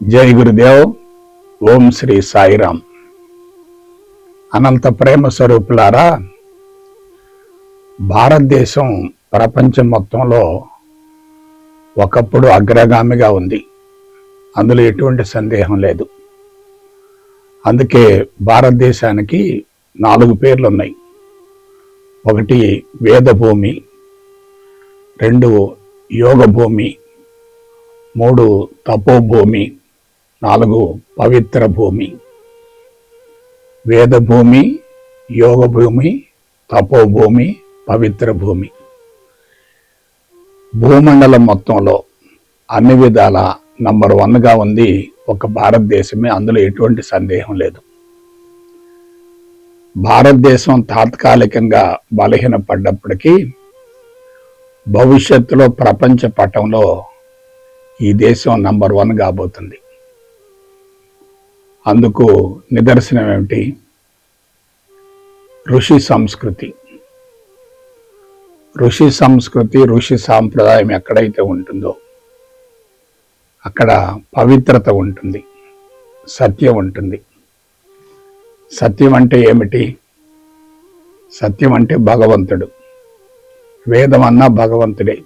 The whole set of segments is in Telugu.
జై గురుదేవ్. ఓం శ్రీ సాయిరామ్. అనంత ప్రేమ స్వరూపులారా భారతదేశం ప్రపంచం మొత్తంలో ఒకప్పుడు అగ్రగామిగా ఉంది. అందులో ఎటువంటి సందేహం లేదు. అందుకే భారతదేశానికి నాలుగు పేర్లు ఉన్నాయి ఒకటి వేదభూమి రెండు యోగ భూమి మూడు తపోభూమి నాలుగు పవిత్ర భూమి. వేదభూమి యోగ భూమి తపోభూమి పవిత్ర భూమి. భూమండలం మొత్తంలో అన్ని విధాల నంబర్ వన్గా ఉంది ఒక భారతదేశమే. అందులో ఎటువంటి సందేహం లేదు. భారతదేశం తాత్కాలికంగా బలహీన పడ్డప్పటికీ భవిష్యత్తులో ప్రపంచ పటంలో ఈ దేశం నంబర్ వన్ కాబోతుంది. అందుకు నిదర్శనం ఏమిటి? ఋషి సంస్కృతి. ఋషి సంస్కృతి ఋషి సాంప్రదాయం ఎక్కడైతే ఉంటుందో అక్కడ పవిత్రత ఉంటుంది సత్యం ఉంటుంది. సత్యం అంటే ఏమిటి? సత్యం అంటే భగవంతుడు. వేదం అన్నా భగవంతుడే.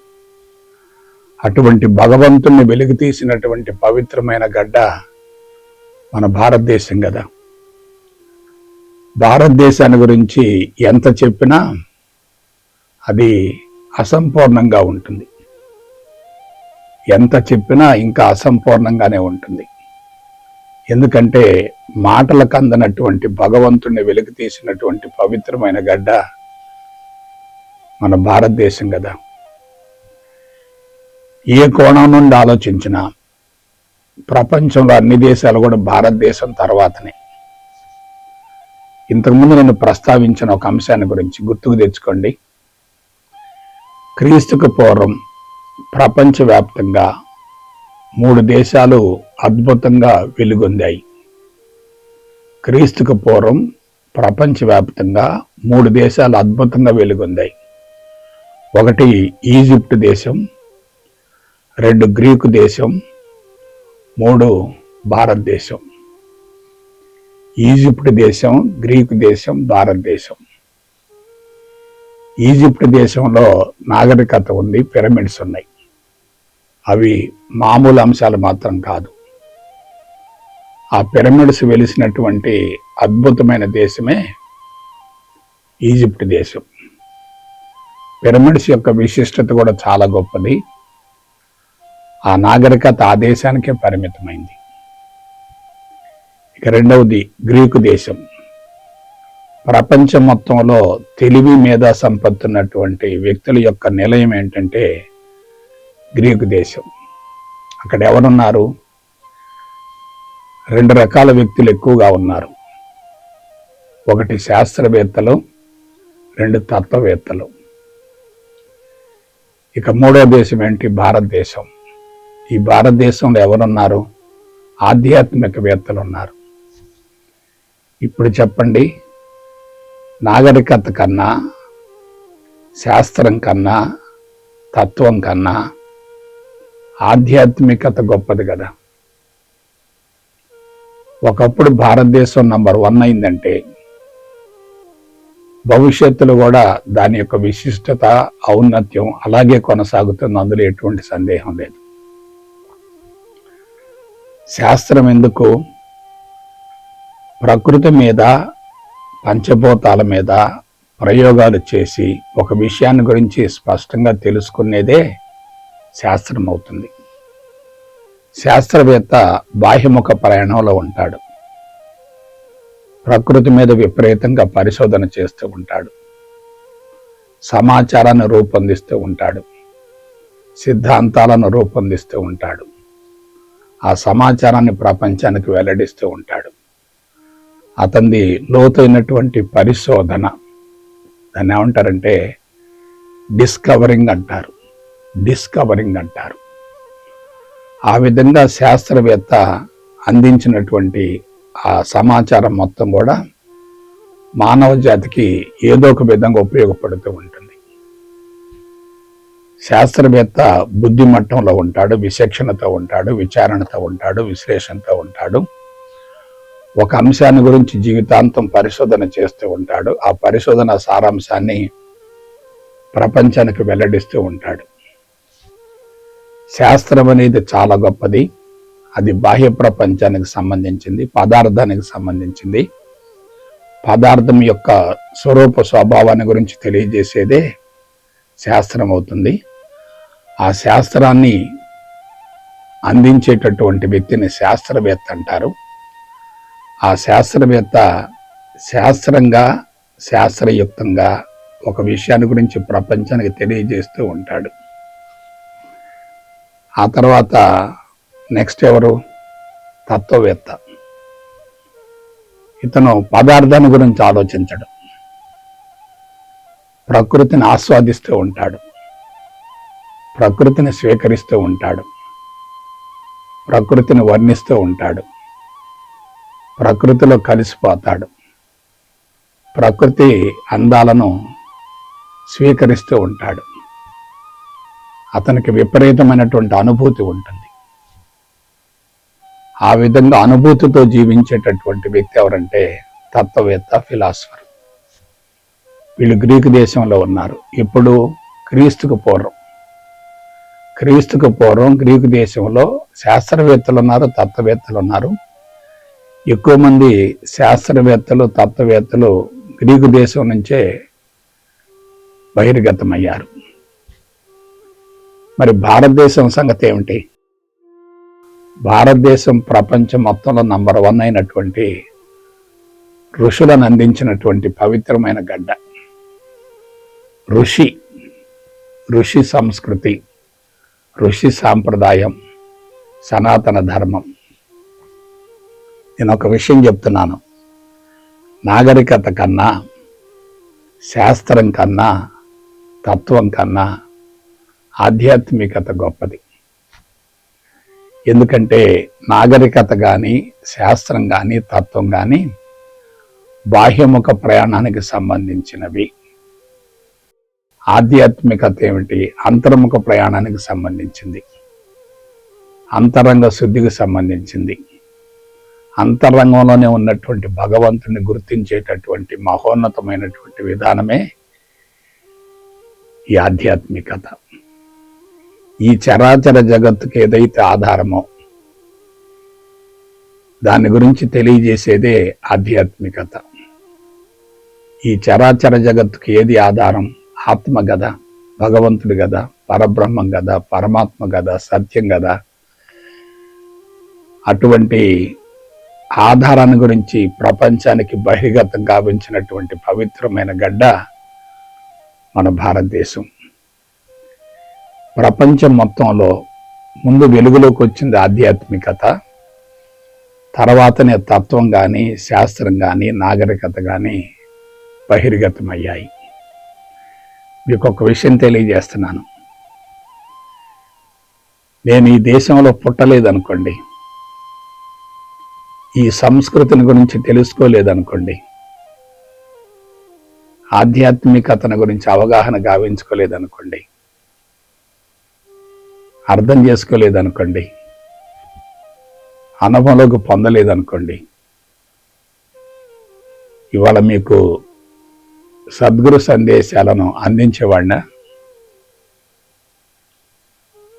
అటువంటి భగవంతుణ్ణి వెలుగు తీసినటువంటి పవిత్రమైన గడ్డ మన భారతదేశం కదా. భారతదేశాన్ని గురించి ఎంత చెప్పినా అది అసంపూర్ణంగా ఉంటుంది. ఎంత చెప్పినా ఇంకా అసంపూర్ణంగానే ఉంటుంది. ఎందుకంటే మాటలకు అందనటువంటి భగవంతుణ్ణి వెలికి తీసినటువంటి పవిత్రమైన గడ్డ మన భారతదేశం కదా. ఏ కోణం నుండి ఆలోచించినా ప్రపంచంలో అన్ని దేశాలు కూడా భారతదేశం తర్వాతనే. ఇంతకుముందు నేను ప్రస్తావించిన ఒక అంశాన్ని గురించి గుర్తుకు తెచ్చుకోండి. క్రీస్తుకు పూర్వం ప్రపంచవ్యాప్తంగా మూడు దేశాలు అద్భుతంగా వెలుగొందాయి. క్రీస్తుకు పూర్వం ప్రపంచవ్యాప్తంగా మూడు దేశాలు అద్భుతంగా వెలుగొందాయి. ఒకటి ఈజిప్ట్ దేశం రెండు గ్రీకు దేశం మూడు భారతదేశం. ఈజిప్ట్ దేశం గ్రీకు దేశం భారతదేశం. ఈజిప్ట్ దేశంలో నాగరికత ఉంది పిరమిడ్స్ ఉన్నాయి. అవి మామూలు అంశాలు మాత్రం కాదు. ఆ పిరమిడ్స్ వెలిసినటువంటి అద్భుతమైన దేశమే ఈజిప్ట్ దేశం. పిరమిడ్స్ యొక్క విశిష్టత కూడా చాలా గొప్పది. ఆ నాగరికత ఆ దేశానికే పరిమితమైంది. ఇక రెండవది గ్రీకు దేశం. ప్రపంచం మొత్తంలో తెలివి మీద సంపత్తున్నటువంటి వ్యక్తుల యొక్క నిలయం ఏంటంటే గ్రీకు దేశం. అక్కడ ఎవరున్నారు? రెండు రకాల వ్యక్తులు ఎక్కువగా ఉన్నారు. ఒకటి శాస్త్రవేత్తలు రెండు తత్వవేత్తలు. ఇక మూడో దేశం ఏంటి? భారతదేశం. ఈ భారతదేశంలో ఎవరున్నారు? ఆధ్యాత్మికవేత్తలు ఉన్నారు ఇప్పుడు చెప్పండి నాగరికత కన్నా శాస్త్రం కన్నా తత్వం కన్నా ఆధ్యాత్మికత గొప్పది కదా. ఒకప్పుడు భారతదేశం నంబర్ వన్ అయిందంటే భవిష్యత్తులో కూడా దాని యొక్క విశిష్టత ఔన్నత్యం అలాగే కొనసాగుతుంది అందులో ఎటువంటి సందేహం లేదు. శాస్త్రం ఎందుకు? ప్రకృతి మీద పంచభూతాల మీద ప్రయోగాలు చేసి ఒక విషయాన్ని గురించి స్పష్టంగా తెలుసుకునేదే శాస్త్రం అవుతుంది శాస్త్రవేత్త బాహ్యముఖ ప్రయాణంలో ఉంటాడు. ప్రకృతి మీద విపరీతంగా పరిశోధన చేస్తూ ఉంటాడు. సమాచారాన్ని రూపొందిస్తూ ఉంటాడు. సిద్ధాంతాలను రూపొందిస్తూ ఉంటాడు. ఆ సమాచారాన్ని ప్రపంచానికి వెల్లడిస్తూ ఉంటాడు. అతనిది లోతైనటువంటి పరిశోధన. దాన్ని ఏమంటారంటే డిస్కవరింగ్ అంటారు. డిస్కవరింగ్ అంటారు. ఆ విధంగా శాస్త్రవేత్త అందించినటువంటి ఆ సమాచారం మొత్తం కూడా మానవ జాతికి ఏదో ఒక విధంగా ఉపయోగపడుతూ ఉంటుంది. శాస్త్రవేత్త బుద్ధి మట్టంలో ఉంటాడు విచక్షణతో ఉంటాడు విచారణతో ఉంటాడు విశ్లేషణతో ఉంటాడు. ఒక అంశాన్ని గురించి జీవితాంతం పరిశోధన చేస్తూ ఉంటాడు. ఆ పరిశోధన సారాంశాన్ని ప్రపంచానికి వెల్లడిస్తూ ఉంటాడు. శాస్త్రం అనేది చాలా గొప్పది. అది బాహ్య ప్రపంచానికి సంబంధించింది పదార్థానికి సంబంధించింది. పదార్థం యొక్క స్వరూప స్వభావాన్ని గురించి తెలియజేసేదే శాస్త్రం అవుతుంది. ఆ శాస్త్రాన్ని అందించేటటువంటి వ్యక్తిని శాస్త్రవేత్త అంటారు. ఆ శాస్త్రవేత్త శాస్త్రంగా శాస్త్రయుక్తంగా ఒక విషయాన్ని గురించి ప్రపంచానికి తెలియజేస్తూ ఉంటాడు. ఆ తర్వాత నెక్స్ట్ ఎవరు? తత్వవేత్త. ఇతను పదార్థాన్ని గురించి ఆలోచించడం. ప్రకృతిని ఆస్వాదిస్తూ ఉంటాడు. ప్రకృతిని స్వీకరిస్తూ ఉంటాడు. ప్రకృతిని వర్ణిస్తూ ఉంటాడు. ప్రకృతిలో కలిసిపోతాడు. ప్రకృతి అందాలను స్వీకరిస్తూ ఉంటాడు. అతనికి విపరీతమైనటువంటి అనుభూతి ఉంటుంది. ఆ విధంగా అనుభూతితో జీవించేటటువంటి వ్యక్తి ఎవరంటే తత్వవేత్త ఫిలాసఫర్. వీళ్ళు గ్రీకు దేశంలో ఉన్నారు. ఇప్పుడు క్రీస్తుకు పూర్వం. క్రీస్తుకు పూర్వం గ్రీకు దేశంలో శాస్త్రవేత్తలు ఉన్నారు తత్వవేత్తలు ఉన్నారు. ఎక్కువ మంది శాస్త్రవేత్తలు తత్వవేత్తలు గ్రీకు దేశం నుంచే బహిర్గతమయ్యారు. మరి భారతదేశం సంగతి ఏమిటి? భారతదేశం ప్రపంచం మొత్తంలో నంబర్ వన్ అయినటువంటి ఋషులను అందించినటువంటి పవిత్రమైన గడ్డ. ఋషి ఋషి సంస్కృతి. ఋషి సాంప్రదాయం సనాతన ధర్మం. నేను ఒక విషయం చెప్తున్నాను. నాగరికత కన్నా శాస్త్రం కన్నా తత్వం కన్నా ఆధ్యాత్మికత గొప్పది. ఎందుకంటే నాగరికత కానీ శాస్త్రం కానీ తత్వం కానీ బాహ్యముఖ ప్రయాణానికి సంబంధించినవి. ఆధ్యాత్మికత ఏమిటి అంతర్ముఖ ప్రయాణానికి సంబంధించింది. అంతరంగ శుద్ధికి సంబంధించింది. అంతరంగంలోనే ఉన్నటువంటి భగవంతుని గుర్తించేటటువంటి మహోన్నతమైనటువంటి విధానమే ఈ ఆధ్యాత్మికత. ఈ చరాచర జగత్తుకి ఏదైతే ఆధారమో దాని గురించి తెలియజేసేదే ఆధ్యాత్మికత. ఈ చరాచర జగత్తుకి ఏది ఆధారం? ఆత్మ కదా భగవంతుడు కదా పరబ్రహ్మం కదా పరమాత్మ కదా సత్యం కదా అటువంటి ఆధారాన్ని గురించి ప్రపంచానికి బహిర్గతం గావించినటువంటి పవిత్రమైన గడ్డ మన భారతదేశం. ప్రపంచం మొత్తంలో ముందు వెలుగులోకి వచ్చింది ఆధ్యాత్మికత తర్వాతనే తత్వం కానీ శాస్త్రం కానీ నాగరికత కానీ బహిర్గతమయ్యాయి. మీకు ఒక విషయం తెలియజేస్తున్నాను. నేను ఈ దేశంలో పుట్టలేదనుకోండి ఈ సంస్కృతిని గురించి తెలుసుకోలేదనుకోండి ఆధ్యాత్మికతను గురించి అవగాహన గావించుకోలేదనుకోండి అర్థం చేసుకోలేదనుకోండి అనుభవంలోకి పొందలేదనుకోండి ఇవాళ మీకు సద్గురు సందేశాలను అందించేవాడిన.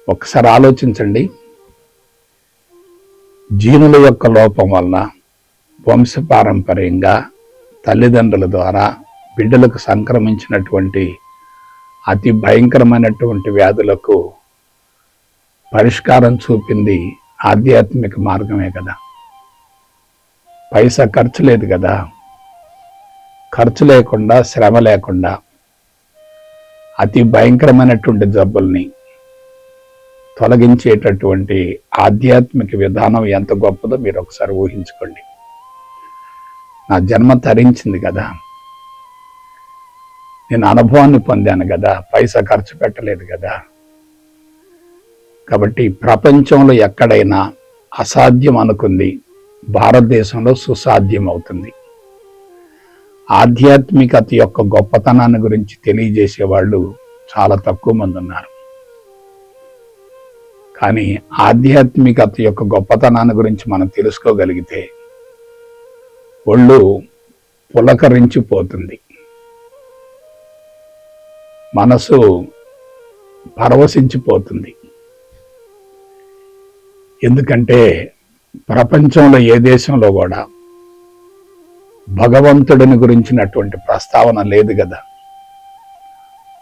ఒకసారి ఆలోచించండి. జీనుల యొక్క లోపం వలన వంశపారంపర్యంగా తల్లిదండ్రుల ద్వారా బిడ్డలకు సంక్రమించినటువంటి అతి భయంకరమైనటువంటి వ్యాధులకు పరిష్కారం చూపింది ఆధ్యాత్మిక మార్గమే కదా. పైసా ఖర్చు లేదు కదా. ఖర్చు లేకుండా శ్రమ లేకుండా అతి భయంకరమైనటువంటి జబ్బుల్ని తొలగించేటటువంటి ఆధ్యాత్మిక విధానం ఎంత గొప్పదో మీరు ఒకసారి ఊహించుకోండి. నా జన్మ తరించింది కదా. నేను అనుభవాన్ని పొందాను కదా. పైసా ఖర్చు పెట్టలేదు కదా. కాబట్టి ప్రపంచంలో ఎక్కడైనా అసాధ్యం అనుకుంది భారతదేశంలో సుసాధ్యం అవుతుంది. ఆధ్యాత్మికత యొక్క గొప్పతనాన్ని గురించి తెలియజేసే వాళ్ళు చాలా తక్కువ మంది ఉన్నారు. కానీ ఆధ్యాత్మికత యొక్క గొప్పతనాన్ని గురించి మనం తెలుసుకోగలిగితే ఒళ్ళు పులకరించిపోతుంది. మనసు పరవశించిపోతుంది. ఎందుకంటే ప్రపంచంలో ఏ దేశంలో కూడా భగవంతుడిని గురించినటువంటి ప్రస్తావన లేదు కదా.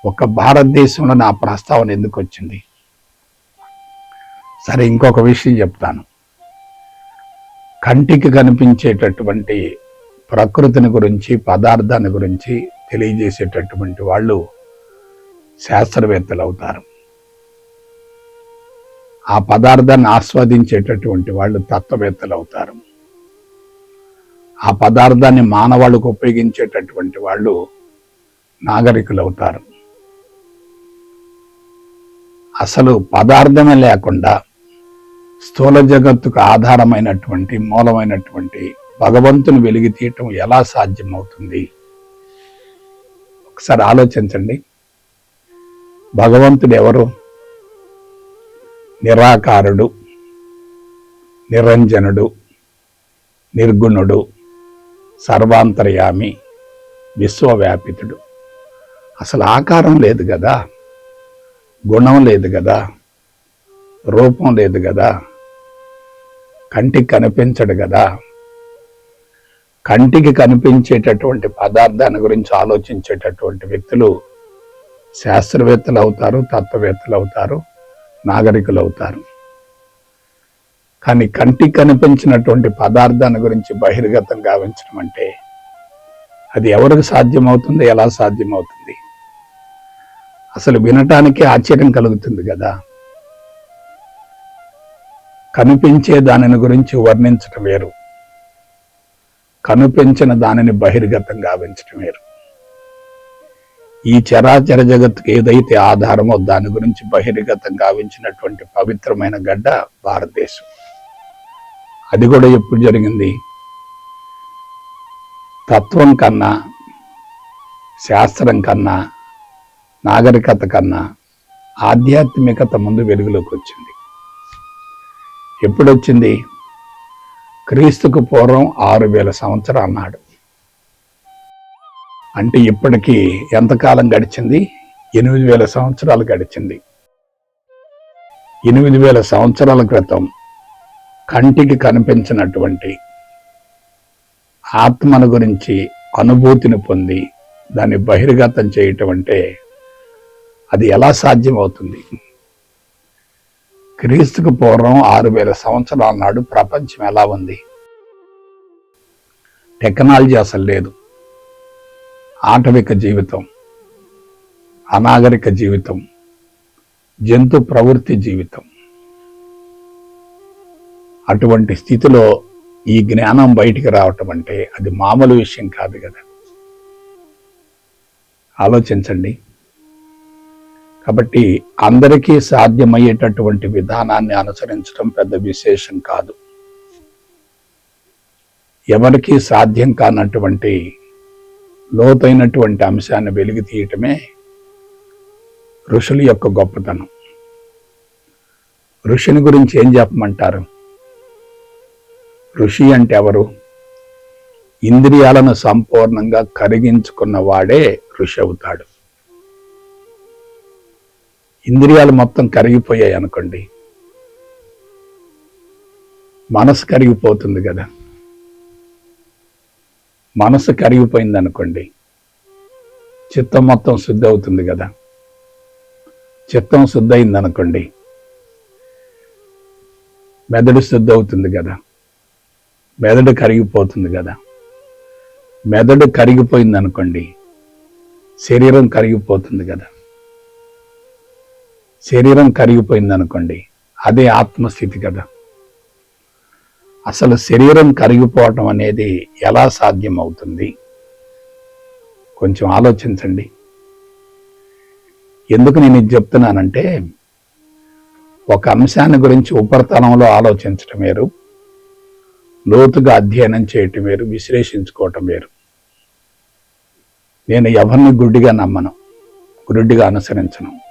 ఒక భారతదేశంలో నా ప్రస్తావన ఎందుకు వచ్చింది? సరే ఇంకొక విషయం చెప్తాను. కంటికి కనిపించేటటువంటి ప్రకృతిని గురించి పదార్థాన్ని గురించి తెలియజేసేటటువంటి వాళ్ళు శాస్త్రవేత్తలు అవుతారు ఆ పదార్థాన్ని ఆస్వాదించేటటువంటి వాళ్ళు తత్వవేత్తలు అవుతారు ఆ పదార్థాన్ని మానవాళికి ఉపయోగించేటటువంటి వాళ్ళు నాగరికులు అవుతారు అసలు పదార్థమే లేకుండా స్థూల జగత్తుకు ఆధారమైనటువంటి మూలమైనటువంటి భగవంతుని వెలిగి తీయటం ఎలా సాధ్యమవుతుంది? ఒకసారి ఆలోచించండి. భగవంతుడు ఎవరు? నిరాకారుడు నిరంజనుడు నిర్గుణుడు సర్వాంతర్యామి విశ్వవ్యాపితుడు. అసలు ఆకారం లేదు కదా గుణం లేదు కదా రూపం లేదు కదా కంటికి కనిపించడు కదా. కంటికి కనిపించేటటువంటి పదార్థాన్ని గురించి ఆలోచించేటటువంటి వ్యక్తులు శాస్త్రవేత్తలు అవుతారు తత్వవేత్తలు అవుతారు నాగరికులు అవుతారు. కానీ కంటికి కనిపించినటువంటి పదార్థాన్ని గురించి బహిర్గతం గావించడం అంటే అది ఎవరికి సాధ్యమవుతుంది ఎలా సాధ్యమవుతుంది? అసలు వినటానికి ఆశ్చర్యం కలుగుతుంది కదా. కనిపించే దానిని గురించి వర్ణించటం వేరు. కనిపించిన దానిని బహిర్గతం గావించటం వేరు. ఈ చరాచర జగత్తుకు ఏదైతే ఆధారమో దాని గురించి బహిర్గతం గావించినటువంటి పవిత్రమైన గడ్డ భారతదేశం. అది కూడా ఎప్పుడు జరిగింది? తత్వం కన్నా శాస్త్రం కన్నా నాగరికత కన్నా ఆధ్యాత్మికత ముందు వెలుగులోకి వచ్చింది. ఎప్పుడొచ్చింది? క్రీస్తుకు పూర్వం ఆరు వేల సంవత్సరాలు అన్నాడు అంటే ఇప్పటికీ ఎంతకాలం గడిచింది? ఎనిమిది వేల సంవత్సరాలు గడిచింది. ఎనిమిది వేల సంవత్సరాల క్రితం కంటికి కనిపించినటువంటి ఆత్మను గురించి అనుభూతిని పొంది దాన్ని బహిర్గతం చేయటం అంటే అది ఎలా సాధ్యమవుతుంది? క్రీస్తుకు పూర్వం ఆరు వేల సంవత్సరాల నాడు ప్రపంచం ఎలా ఉంది? టెక్నాలజీ అసలు లేదు. ఆటవిక జీవితం అనాగరిక జీవితం జంతు ప్రవృత్తి జీవితం అటువంటి స్థితిలో ఈ జ్ఞానం బయటికి రావటం అంటే అది మామూలు విషయం కాదు కదా. ఆలోచించండి. కాబట్టి అందరికీ సాధ్యమయ్యేటటువంటి విధానాన్ని అనుసరించడం పెద్ద విశేషం కాదు. ఎవరికీ సాధ్యం కానటువంటి లోతైనటువంటి అంశాన్ని వెలిగి తీయటమే ఋషుల యొక్క గొప్పతనం. ఋషిని గురించి ఏం చెప్పమంటారు? ఋషి అంటే ఎవరు ఇంద్రియాలను సంపూర్ణంగా కరిగించుకున్న వాడే ఋషి అవుతాడు. ఇంద్రియాలు మొత్తం కరిగిపోయాయి అనుకోండి. మనసు కరిగిపోతుంది కదా. మనసు కరిగిపోయింది అనుకోండి. చిత్తం మొత్తం శుద్ధి అవుతుంది కదా. చిత్తం శుద్ధి అయింది అనుకోండి. మెదడు శుద్ధి అవుతుంది కదా. మెదడు కరిగిపోతుంది కదా. మెదడు కరిగిపోయింది అనుకోండి శరీరం కరిగిపోతుంది కదా. శరీరం కరిగిపోయింది అనుకోండి అదే ఆత్మస్థితి కదా. అసలు శరీరం కరిగిపోవటం అనేది ఎలా సాధ్యం అవుతుంది కొంచెం ఆలోచించండి. ఎందుకు నేను ఇది చెప్తున్నానంటే ఒక అంశాన్ని గురించి ఉపరితలంలో ఆలోచించటం వేరు లోతుగా అధ్యయనం చేయటం వేరు విశ్లేషించుకోవటం వేరు. నేను ఎవరిని గుడ్డిగా నమ్మను గుడ్డిగా అనుసరించను.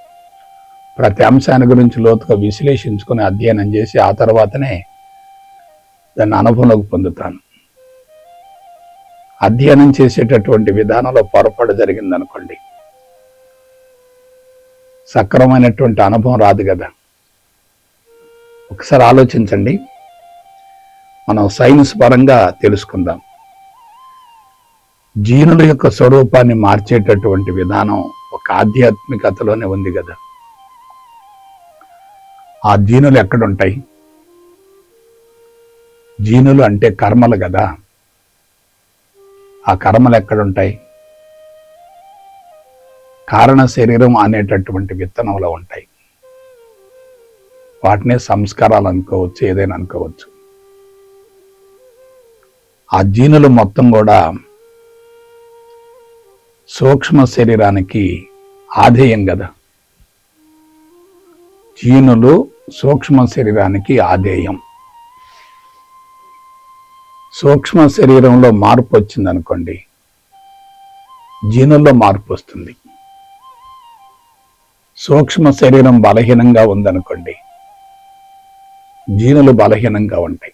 ప్రతి అంశాన్ని గురించి లోతుగా విశ్లేషించుకొని అధ్యయనం చేసి ఆ తర్వాతనే దాన్ని అనుభవంలోకి పొందుతాను. అధ్యయనం చేసేటటువంటి విధానంలో పొరపాటు జరిగిందనుకోండి. సక్రమైనటువంటి అనుభవం రాదు కదా. ఒకసారి ఆలోచించండి. మనం సైన్స్ పరంగా తెలుసుకుందాం. జీనుల యొక్క స్వరూపాన్ని మార్చేటటువంటి విధానం ఒక ఆధ్యాత్మికతలోనే ఉంది కదా. ఆ జీనులు ఎక్కడుంటాయి? జీనులు అంటే కర్మలు కదా. ఆ కర్మలు ఎక్కడుంటాయి? కారణ శరీరం అనేటటువంటి విత్తనంలో ఉంటాయి. వాటినే సంస్కారాలు అనుకోవచ్చు ఏదైనా అనుకోవచ్చు. ఆ జీనులు మొత్తం కూడా సూక్ష్మ శరీరానికి ఆధేయం కదా. జీనులు సూక్ష్మ శరీరానికి ఆధేయం. సూక్ష్మ శరీరంలో మార్పు వచ్చింది అనుకోండి జీనుల్లో మార్పు వస్తుంది. సూక్ష్మ శరీరం బలహీనంగా ఉందనుకోండి జీనులు బలహీనంగా ఉంటాయి.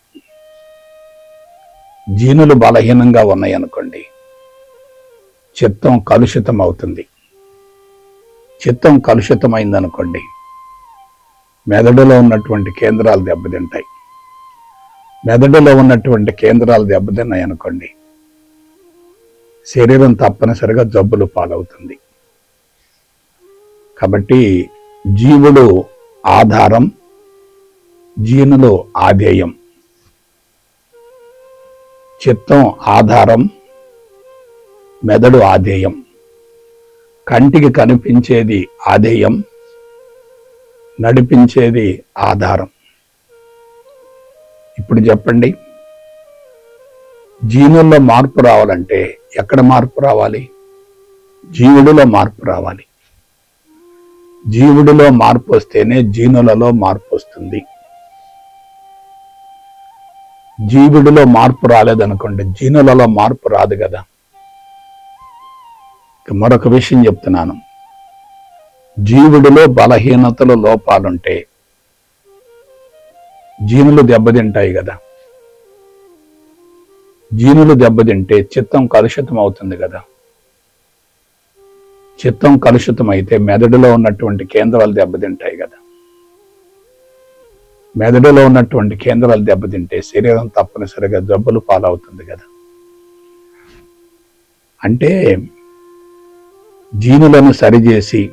జీనులు బలహీనంగా ఉన్నాయనుకోండి చిత్తం కలుషితం అవుతుంది చిత్తం కలుషితమైందనుకోండి మెదడులో ఉన్నటువంటి కేంద్రాలు దెబ్బతింటాయి. మెదడులో ఉన్నటువంటి కేంద్రాలు దెబ్బతిన్నాయి అనుకోండి శరీరం తప్పనిసరిగా జబ్బులు పాలవుతుంది. కాబట్టి జీవుడు ఆధారం జీనులు ఆధేయం. చిత్తం ఆధారం మెదడు ఆధేయం. కంటికి కనిపించేది ఆధేయం నడిపించేది ఆధారం. ఇప్పుడు చెప్పండి జీనుల్లో మార్పు రావాలంటే ఎక్కడ మార్పు రావాలి? జీవుడిలో మార్పు రావాలి. జీవుడిలో మార్పు వస్తేనే జీనులలో మార్పు వస్తుంది. జీవుడిలో మార్పు రాలేదనుకోండి జీనులలో మార్పు రాదు కదా. మరొక విషయం చెప్తున్నాను. జీవుడిలో బలహీనతలు లోపాలుంటే జీనులు దెబ్బతింటాయి కదా. జీనులు దెబ్బతింటే చిత్తం కలుషితం అవుతుంది కదా. చిత్తం కలుషితం అయితే మెదడులో ఉన్నటువంటి కేంద్రాలు దెబ్బతింటాయి కదా. మెదడులో ఉన్నటువంటి కేంద్రాలు దెబ్బతింటే శరీరం తప్పనిసరిగా జబ్బులు పాలవుతుంది కదా. అంటే జీనులను సరిచేసి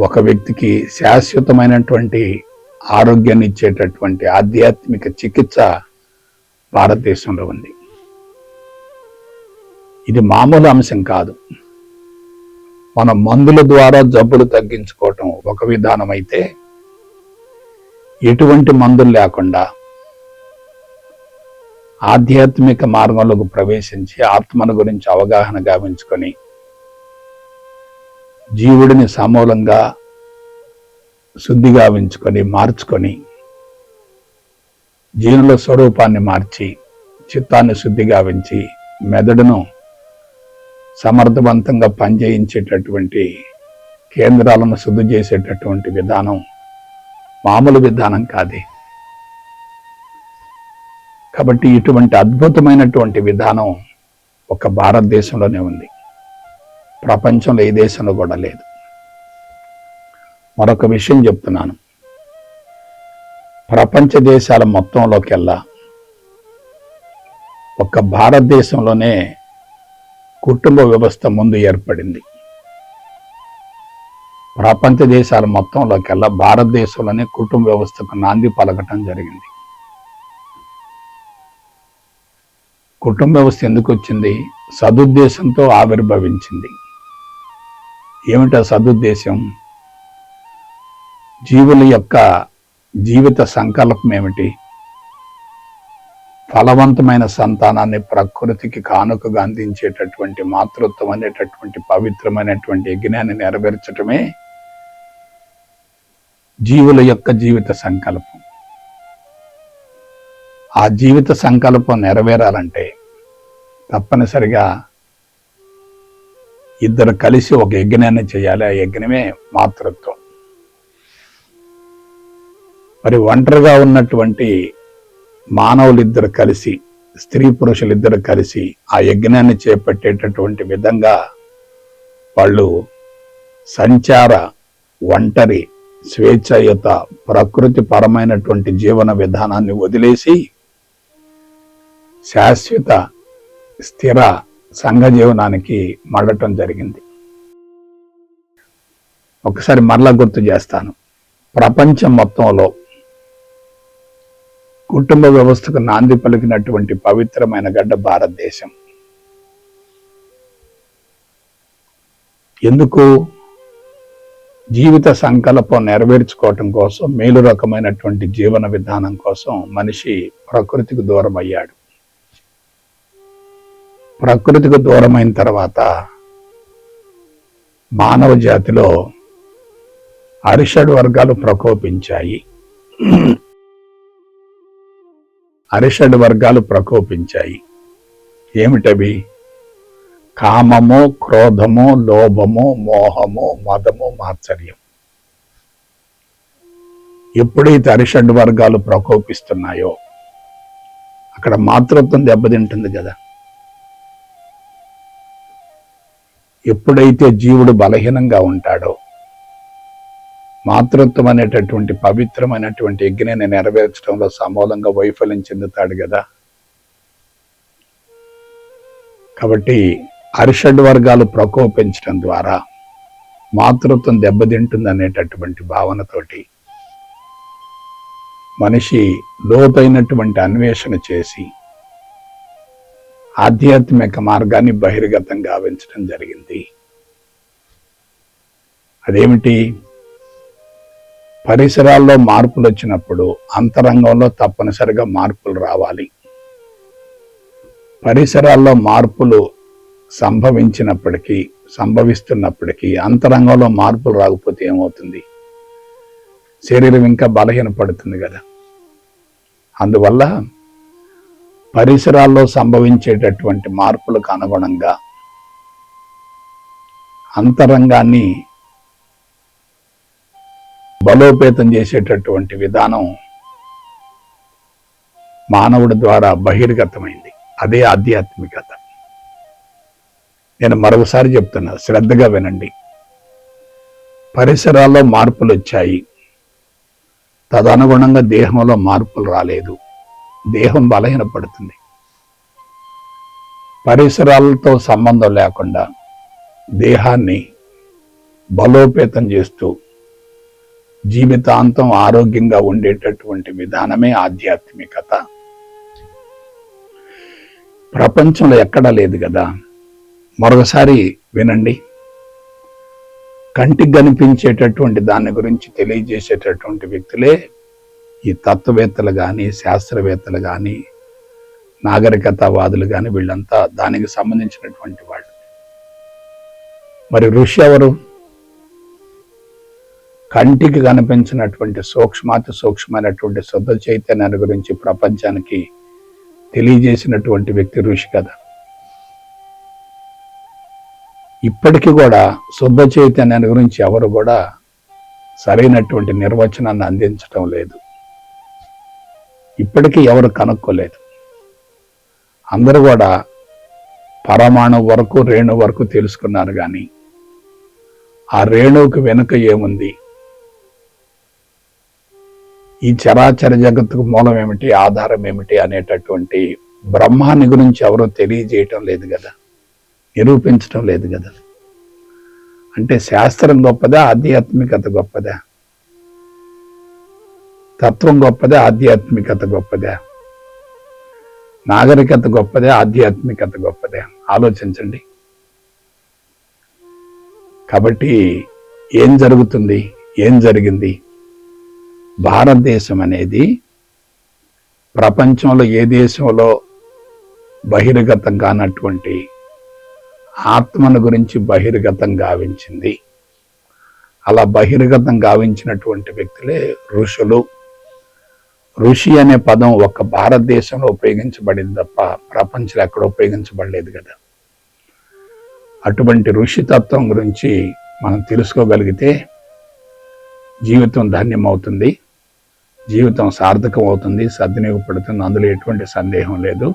ఒక వ్యక్తికి శాశ్వతమైనటువంటి ఆరోగ్యాన్ని ఇచ్చేటటువంటి ఆధ్యాత్మిక చికిత్స భారతదేశంలో ఉంది. ఇది మామూలు అంశం కాదు. మన మందుల ద్వారా జబ్బులు తగ్గించుకోవటం ఒక విధానం అయితే ఎటువంటి మందులు లేకుండా ఆధ్యాత్మిక మార్గంలోకి ప్రవేశించి ఆత్మను గురించి అవగాహన గావించుకొని జీవుడిని సమూలంగా శుద్ధి గావించుకొని మార్చుకొని జీనుల స్వరూపాన్ని మార్చి చిత్తాన్ని శుద్ధి గావించి మెదడును సమర్థవంతంగా పనిచేయించేటటువంటి కేంద్రాలను శుద్ధి చేసేటటువంటి విధానం మామూలు విధానం కాదే. కాబట్టి ఇటువంటి అద్భుతమైనటువంటి విధానం ఒక భారతదేశంలోనే ఉంది. ప్రపంచంలో ఏ దేశంలో కూడా లేదు. మరొక విషయం చెప్తున్నాను. ప్రపంచ దేశాల మొత్తంలోకెల్లా ఒక భారతదేశంలోనే కుటుంబ వ్యవస్థ ముందు ఏర్పడింది. ప్రపంచ దేశాల మొత్తంలోకెల్లా భారతదేశంలోనే కుటుంబ వ్యవస్థకు నాంది పలకటం జరిగింది. కుటుంబ వ్యవస్థ ఎందుకు వచ్చింది? సదుద్దేశంతో ఆవిర్భవించింది. ఏమిటా సదుద్దేశం? జీవుల యొక్క జీవిత సంకల్పం ఏమిటి? ఫలవంతమైన సంతానాన్ని ప్రకృతికి కానుకగా అందించేటటువంటి మాతృత్వం అనేటటువంటి పవిత్రమైనటువంటి యజ్ఞాన్ని నెరవేర్చటమే జీవుల యొక్క జీవిత సంకల్పం. ఆ జీవిత సంకల్పం నెరవేరాలంటే తప్పనిసరిగా ఇద్దరు కలిసి ఒక యజ్ఞాన్ని చేయాలి. ఆ యజ్ఞమే మాతృత్వం. మరి ఒంటరిగా ఉన్నటువంటి మానవులిద్దరు కలిసి స్త్రీ పురుషులిద్దరు కలిసి ఆ యజ్ఞాన్ని చేపట్టేటటువంటి విధంగా వాళ్ళు సంచార ఒంటరి స్వేచ్ఛయుత ప్రకృతి పరమైనటువంటి జీవన విధానాన్ని వదిలేసి శాశ్వత స్థిర సంఘ జీవనానికి మళ్ళటం జరిగింది. ఒకసారి మరలా గుర్తు చేస్తాను. ప్రపంచం మొత్తంలో కుటుంబ వ్యవస్థకు నాంది పలికినటువంటి పవిత్రమైన గడ్డ భారతదేశం. ఎందుకు? జీవిత సంకల్పం నెరవేర్చుకోవటం కోసం మేలు రకమైనటువంటి జీవన విధానం కోసం మనిషి ప్రకృతికి దూరం అయ్యాడు. ప్రకృతికి దూరమైన తర్వాత మానవ జాతిలో అరిషడ్ వర్గాలు ప్రకోపించాయి. అరిషడ్ వర్గాలు ప్రకోపించాయి. ఏమిటవి? కామము క్రోధము లోభము మోహము మదము మాత్సర్యం. ఎప్పుడైతే అరిషడ్ వర్గాలు ప్రకోపిస్తున్నాయో అక్కడ మాతృత్వం దెబ్బతింటుంది కదా. ఎప్పుడైతే జీవుడు బలహీనంగా ఉంటాడో మాతృత్వం అనేటటువంటి పవిత్రమైనటువంటి యజ్ఞని నెరవేర్చడంలో సమూలంగా వైఫల్యం చెందుతాడు కదా. కాబట్టి అరిషడ్ వర్గాలు ప్రకోపించడం ద్వారా మాతృత్వం దెబ్బతింటుంది అనేటటువంటి భావనతోటి మనిషి లోతైనటువంటి అన్వేషణ చేసి ఆధ్యాత్మిక మార్గాన్ని బహిర్గతం గావించడం జరిగింది. అదేమిటి? పరిసరాల్లో మార్పులు వచ్చినప్పుడు అంతరంగంలో తప్పనిసరిగా మార్పులు రావాలి. పరిసరాల్లో మార్పులు సంభవించినప్పటికీ సంభవిస్తున్నప్పటికీ అంతరంగంలో మార్పులు రాకపోతే ఏమవుతుంది? శరీరం ఇంకా బలహీనపడుతుంది కదా. అందువల్ల పరిసరాల్లో సంభవించేటటువంటి మార్పులకు అనుగుణంగా అంతరంగాన్ని బలోపేతం చేసేటటువంటి విధానం మానవుడి ద్వారా బహిర్గతమైంది. అదే ఆధ్యాత్మికత. నేను మరొకసారి చెప్తున్నా శ్రద్ధగా వినండి. పరిసరాల్లో మార్పులు వచ్చాయి. తదనుగుణంగా దేహంలో మార్పులు రాలేదు. దేహం బలహీనపడుతుంది. పరిసరాలతో సంబంధం లేకుండా దేహాన్ని బలోపేతం చేస్తూ జీవితాంతం ఆరోగ్యంగా ఉండేటటువంటి విధానమే ఆధ్యాత్మికత. ప్రపంచంలో ఎక్కడా లేదు కదా? మరొకసారి వినండి. కంటికి కనిపించేటటువంటి దాని గురించి తెలియజేసేటటువంటి వ్యక్తులే ఈ తత్వవేత్తలు కానీ శాస్త్రవేత్తలు కానీ నాగరికతావాదులు కానీ వీళ్ళంతా దానికి సంబంధించినటువంటి వాళ్ళు. మరి ఋషి ఎవరు? కంటికి కనిపించినటువంటి సూక్ష్మాతి సూక్ష్మమైనటువంటి శుద్ధ చైతన్యాన్ని గురించి ప్రపంచానికి తెలియజేసినటువంటి వ్యక్తి ఋషి కదా. ఇప్పటికీ కూడా శుద్ధ చైతన్యాన్ని గురించి ఎవరు కూడా సరైనటువంటి నిర్వచనాన్ని అందించడం లేదు. ఇప్పటికీ ఎవరు కనుక్కోలేదు. అందరూ కూడా పరమాణు వరకు రేణు వరకు తెలుసుకున్నారు కానీ ఆ రేణువుకు వెనుక ఏముంది? ఈ చరాచర జగత్తుకు మూలం ఏమిటి ఆధారం ఏమిటి అనేటటువంటి బ్రహ్మాన్ని గురించి ఎవరో తెలియజేయటం లేదు కదా. నిరూపించడం లేదు కదా. అంటే శాస్త్రం గొప్పదా ఆధ్యాత్మికత గొప్పదా? తత్వం గొప్పదే ఆధ్యాత్మికత గొప్పదే? నాగరికత గొప్పదే ఆధ్యాత్మికత గొప్పదే? ఆలోచించండి. కాబట్టి ఏం జరుగుతుంది? ఏం జరిగింది? భారతదేశం అనేది ప్రపంచంలో ఏ దేశంలో బహిర్గతం కానటువంటి ఆత్మను గురించి బహిర్గతం గావించింది. అలా బహిర్గతం గావించినటువంటి వ్యక్తులే ఋషులు. ఋషి అనే పదం ఒక్క భారతదేశంలో ఉపయోగించబడింది తప్ప ప్రపంచంలో ఎక్కడ ఉపయోగించబడలేదు కదా. అటువంటి ఋషితత్వం గురించి మనం తెలుసుకోగలిగితే జీవితం ధన్యమవుతుంది. జీవితం సార్థకం అవుతుంది సద్వినియోగపడుతుంది అందులో ఎటువంటి సందేహం లేదు.